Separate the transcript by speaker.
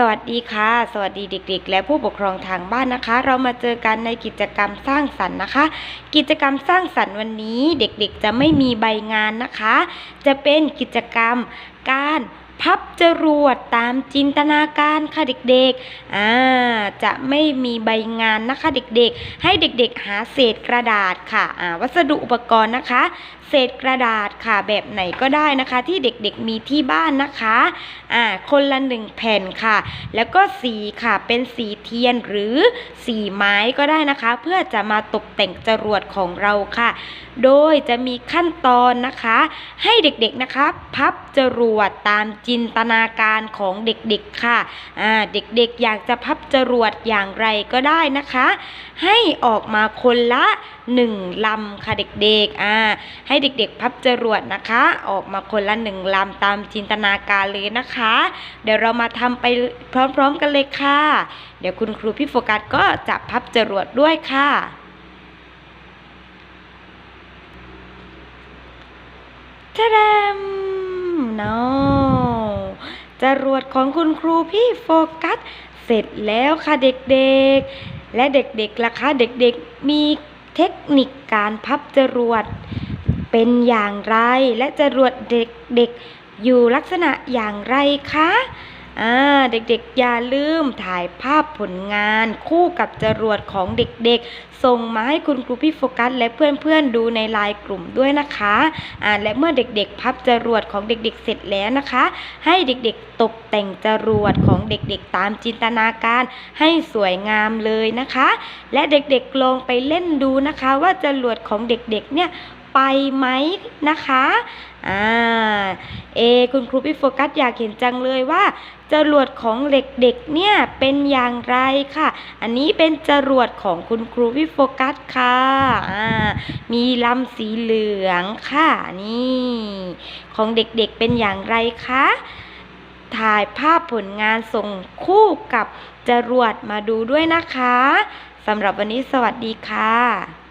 Speaker 1: สวัสดีค่ะ สวัสดีเด็ก ๆ และผู้ปกครองทางบ้านนะคะ เรามาเจอกันในกิจกรรมสร้างสรรค์นะคะ กิจกรรมสร้างสรรค์วันนี้ เด็กๆ จะไม่มีใบงานนะคะ จะเป็นกิจกรรมการ พับจรวดตามจินตนาการค่ะเด็กๆ อ่า จะไม่มีใบงานนะคะเด็กๆ ให้เด็กๆ หาเศษกระดาษค่ะ อ่า วัสดุอุปกรณ์นะคะ เศษกระดาษค่ะแบบไหนก็ได้นะคะ ที่เด็กๆ มีที่บ้านนะคะ อ่า คนละหนึ่งแผ่นค่ะ แล้วก็สีค่ะ เป็นสีเทียนหรือสีไม้ก็ได้นะคะ เพื่อจะมาตกแต่งจรวดของเราค่ะ โดยจะมีขั้นตอนนะคะ ให้เด็กๆ นะคะ พับจรวดตามจินตนาการของเด็กๆค่ะอ่าเด็กๆอยากจะพับจรวดอย่างไรก็ได้นะคะ ให้ออกมาคนละหนึ่งลำค่ะเด็กๆอ่าให้เด็กๆ พับจรวดนะคะ ออกมาคนละหนึ่งลำตามจินตนาการเลยนะคะ เดี๋ยวเรามาทำไปพร้อมๆกันเลยค่ะ เดี๋ยวคุณครูพี่โฟกัสก็จะพับจรวดด้วยค่ะทะดมเนาะ จรวดของคุณครูพี่โฟกัส เสร็จแล้วค่ะเด็กๆ และเด็กๆล่ะคะเด็กๆมีเทคนิคการพับจรวด เป็นอย่างไรและจรวดเด็กๆอยู่ลักษณะอย่างไรคะ เด็กๆ อย่าลืมถ่ายภาพผลงานคู่กับจรวดของเด็กๆ ส่งมาให้คุณครูพี่โฟกัส และเพื่อนๆดูในไลน์กลุ่มด้วยนะคะอ่าและเมื่อเด็กๆ พับจรวดของเด็กๆ เสร็จแล้วนะคะ ให้เด็กๆ ตกแต่งจรวดของเด็กๆ ตามจินตนาการให้สวยงามเลยนะคะ และเด็กๆ ลองไปเล่นดูนะคะ ว่าจรวดของเด็กๆ เนี่ย ไปไหมนะคะอ่าเอคุณครูพี่โฟกัสอยากเห็นจังเลยว่าจรวดของเด็กๆเนี่ยเป็นอย่างไรค่ะ อันนี้เป็นจรวดของคุณครูพี่โฟกัสค่ะอ่ามีลำสีเหลืองค่ะนี่ ของเด็กๆเป็นอย่างไรคะถ่ายภาพผลงานส่งคู่กับจรวดมาดูด้วยนะคะสำหรับวันนี้สวัสดีค่ะ